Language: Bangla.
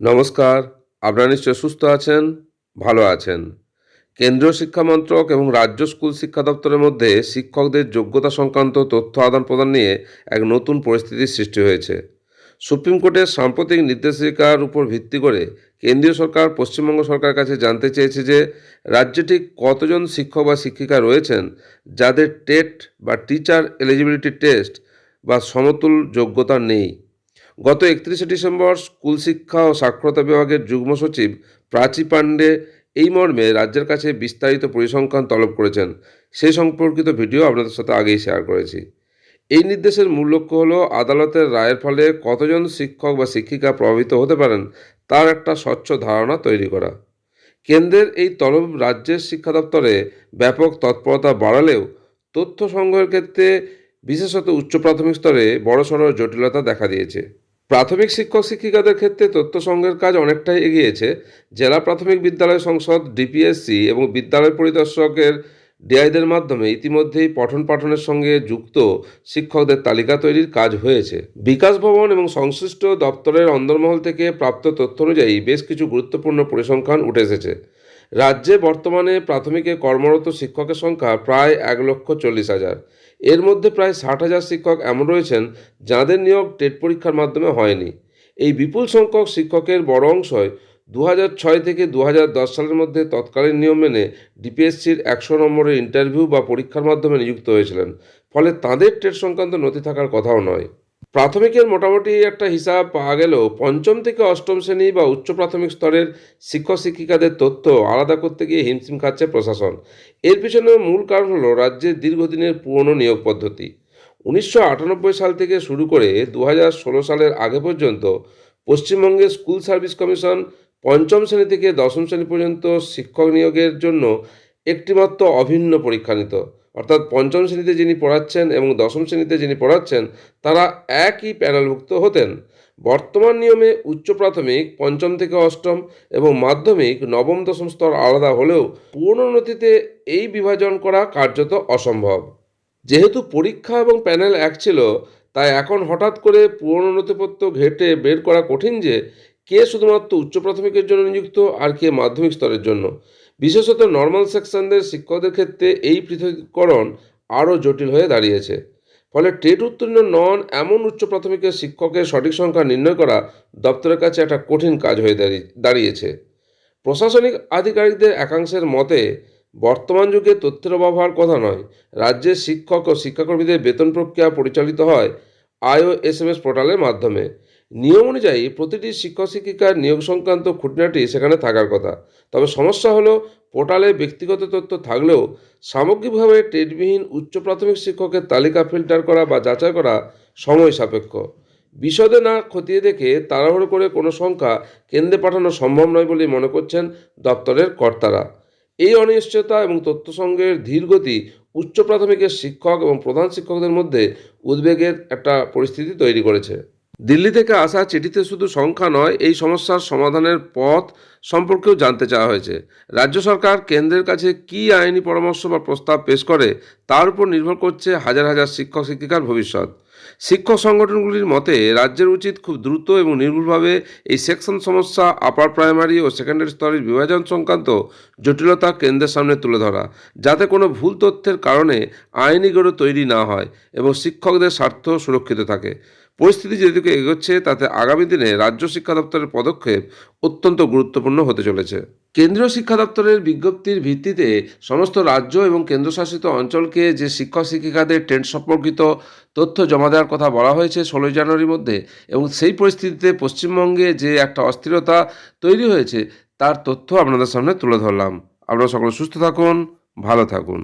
নমস্কার, আপনারা নিশ্চয় সুস্থ আছেন, ভালো আছেন। কেন্দ্রীয় শিক্ষা মন্ত্রক এবং রাজ্য স্কুল শিক্ষা দপ্তরের মধ্যে শিক্ষকদের যোগ্যতা সংক্রান্ত তথ্য আদান প্রদান নিয়ে এক নতুন পরিস্থিতির সৃষ্টি হয়েছে। সুপ্রিম কোর্টের সাম্প্রতিক নির্দেশিকার উপর ভিত্তি করে কেন্দ্রীয় সরকার পশ্চিমবঙ্গ সরকারের কাছে জানতে চেয়েছে যে রাজ্যে ঠিক কতজন শিক্ষক বা শিক্ষিকা রয়েছেন যাদের টেট বা টিচার এলিজিবিলিটি টেস্ট বা সমতুল যোগ্যতা নেই। গত একত্রিশে ডিসেম্বর স্কুল শিক্ষা ও সাক্ষরতা বিভাগের যুগ্ম সচিব প্রাচী পাণ্ডে এই মর্মে রাজ্যের কাছে বিস্তারিত পরিসংখ্যান তলব করেছেন। সেই সম্পর্কিত ভিডিও আপনাদের সাথে আগেই শেয়ার করেছি। এই নির্দেশের মূল লক্ষ্য হলো আদালতের রায়ের ফলে কতজন শিক্ষক বা শিক্ষিকা প্রভাবিত হতে পারেন তার একটা স্বচ্ছ ধারণা তৈরি করা। কেন্দ্রের এই তলব রাজ্যের শিক্ষা দপ্তরে ব্যাপক তৎপরতা বাড়ালেও তথ্য সংগ্রহের ক্ষেত্রে বিশেষত উচ্চ প্রাথমিক স্তরে বড়সড় জটিলতা দেখা দিয়েছে। প্রাথমিক শিক্ষক শিক্ষিকাদের ক্ষেত্রে তথ্য সংগ্রহের কাজ অনেকটাই এগিয়েছে। জেলা প্রাথমিক বিদ্যালয় সংসদ, ডিপিএসসি এবং বিদ্যালয় পরিদর্শকের ডিআইদের মাধ্যমে ইতিমধ্যেই পঠন পাঠনের সঙ্গে যুক্ত শিক্ষকদের তালিকা তৈরির কাজ হয়েছে। বিকাশ ভবন এবং সংশ্লিষ্ট দপ্তরের অন্দরমহল থেকে প্রাপ্ত তথ্য অনুযায়ী বেশ কিছু গুরুত্বপূর্ণ পরিসংখ্যান উঠে এসেছে। রাজ্যে বর্তমানে প্রাথমিকে কর্মরত শিক্ষকের সংখ্যা প্রায় এক লক্ষ চল্লিশ হাজার। এর মধ্যে প্রায় ষাট হাজার শিক্ষক এমন রয়েছেন যাঁদের নিয়োগ টেট পরীক্ষার মাধ্যমে হয়নি। এই বিপুল সংখ্যক শিক্ষকের বড় অংশই দু ছয় থেকে দু সালের মধ্যে তৎকালীন নিয়ম মেনে ডিপিএসসির একশো নম্বরের ইন্টারভিউ বা পরীক্ষার মাধ্যমে নিযুক্ত হয়েছিলেন। ফলে তাঁদের টেট সংক্রান্ত নথি থাকার কথাও নয়। প্রাথমিকের মোটামুটি একটা হিসাব পাওয়া গেলেও পঞ্চম থেকে অষ্টম শ্রেণি বা উচ্চ প্রাথমিক স্তরের শিক্ষক শিক্ষিকাদের তথ্য আলাদা করতে গিয়ে হিমশিম খাচ্ছে প্রশাসন। এর পিছনে মূল কারণ হলো রাজ্যের দীর্ঘদিনের পুরনো নিয়োগ পদ্ধতি। উনিশশো আটানব্বই সাল থেকে শুরু করে দু সালের আগে পর্যন্ত পশ্চিমবঙ্গের স্কুল সার্ভিস কমিশন পঞ্চম শ্রেণি থেকে দশম শ্রেণি পর্যন্ত শিক্ষক নিয়োগের জন্য একটিমাত্র অভিন্ন পরীক্ষা নিত। অর্থাৎ পঞ্চম শ্রেণীতে যিনি পড়াচ্ছেন এবং দশম শ্রেণীতে যিনি পড়াচ্ছেন, তারা একই প্যানেলভুক্ত হতেন। বর্তমান নিয়মে উচ্চ প্রাথমিক, পঞ্চম থেকে অষ্টম এবং মাধ্যমিক, নবম, দশম স্তর আলাদা হলেও পুরনো নথিতে এই বিভাজন করা কার্যত অসম্ভব। যেহেতু পরীক্ষা এবং প্যানেল এক ছিল, তাই এখন হঠাৎ করে পুরনো নথিপত্র ঘেটে বের করা কঠিন যে, কে শুধুমাত্র উচ্চ প্রাথমিকের জন্য নিযুক্ত আর কে মাধ্যমিক স্তরের জন্য। বিশেষত নর্মাল সেকশনদের শিক্ষকদের ক্ষেত্রে এই পৃথকীকরণ আরও জটিল হয়ে দাঁড়িয়েছে। ফলে টেট উত্তীর্ণ নন এমন উচ্চ প্রাথমিকের শিক্ষকের সঠিক সংখ্যা নির্ণয় করা দপ্তরের কাছে একটা কঠিন কাজ হয়ে দাঁড়িয়ে দাঁড়িয়েছে। প্রশাসনিক আধিকারিকদের একাংশের মতে, বর্তমান যুগে তথ্যের অভাব হওয়ার কথা নয়। রাজ্যের শিক্ষক ও শিক্ষাকর্মীদের বেতন প্রক্রিয়া পরিচালিত হয় আইও এস এম এস পোর্টালের মাধ্যমে। নিয়ম অনুযায়ী প্রতিটি শিক্ষক শিক্ষিকার নিয়োগ সংক্রান্ত খুঁটিনাটি সেখানে থাকার কথা। তবে সমস্যা হলো, পোর্টালে ব্যক্তিগত তথ্য থাকলেও সামগ্রিকভাবে টেটবিহীন উচ্চ প্রাথমিক শিক্ষকের তালিকা ফিল্টার করা বা যাচাই করা সময় সাপেক্ষ। বিশদে না খতিয়ে দেখে তাড়াহুড়ো করে কোনো সংখ্যা কেন্দ্রে পাঠানো সম্ভব নয় বলে মনে করছেন দপ্তরের কর্তারা। এই অনিশ্চয়তা এবং তথ্য সংগ্রহের ধীর গতি উচ্চ প্রাথমিকের শিক্ষক এবং প্রধান শিক্ষকদের মধ্যে উদ্বেগের একটা পরিস্থিতি তৈরি করেছে। দিল্লি থেকে আসা চিঠিতে শুধু সংখ্যা নয়, এই সমস্যার সমাধানের পথ সম্পর্কেও জানতে চাওয়া হয়েছে। রাজ্য সরকার কেন্দ্রের কাছে কী আইনি পরামর্শ বা প্রস্তাব পেশ করে, তার উপর নির্ভর করছে হাজার হাজার শিক্ষক শিক্ষিকার ভবিষ্যৎ। শিক্ষক সংগঠনগুলির মতে, রাজ্যের উচিত খুব দ্রুত এবং নির্ভুলভাবে এই সেকশন সমস্যা আপার প্রাইমারি ও সেকেন্ডারি স্তরের বিভাজন সংক্রান্ত জটিলতা কেন্দ্রের সামনে তুলে ধরা, যাতে কোনো ভুল তথ্যের কারণে আইনি গড়ে তৈরি না হয় এবং শিক্ষকদের স্বার্থ সুরক্ষিত থাকে। পরিস্থিতি যেদিকে এগোচ্ছে, তাতে আগামী দিনে রাজ্য শিক্ষা দপ্তরের পদক্ষেপ অত্যন্ত গুরুত্বপূর্ণ হতে চলেছে। কেন্দ্রীয় শিক্ষা দপ্তরের বিজ্ঞপ্তির ভিত্তিতে সমস্ত রাজ্য এবং কেন্দ্রশাসিত অঞ্চলকে যে শিক্ষক, শিক্ষিকাদের টেন্ট সম্পর্কিত তথ্য জমা দেওয়ার কথা বলা হয়েছে ষোলোই জানুয়ারির মধ্যে এবং সেই পরিস্থিতিতে পশ্চিমবঙ্গে যে একটা অস্থিরতা তৈরি হয়েছে, তার তথ্য আপনাদের সামনে তুলে ধরলাম। আপনারা সকলে সুস্থ থাকুন, ভালো থাকুন।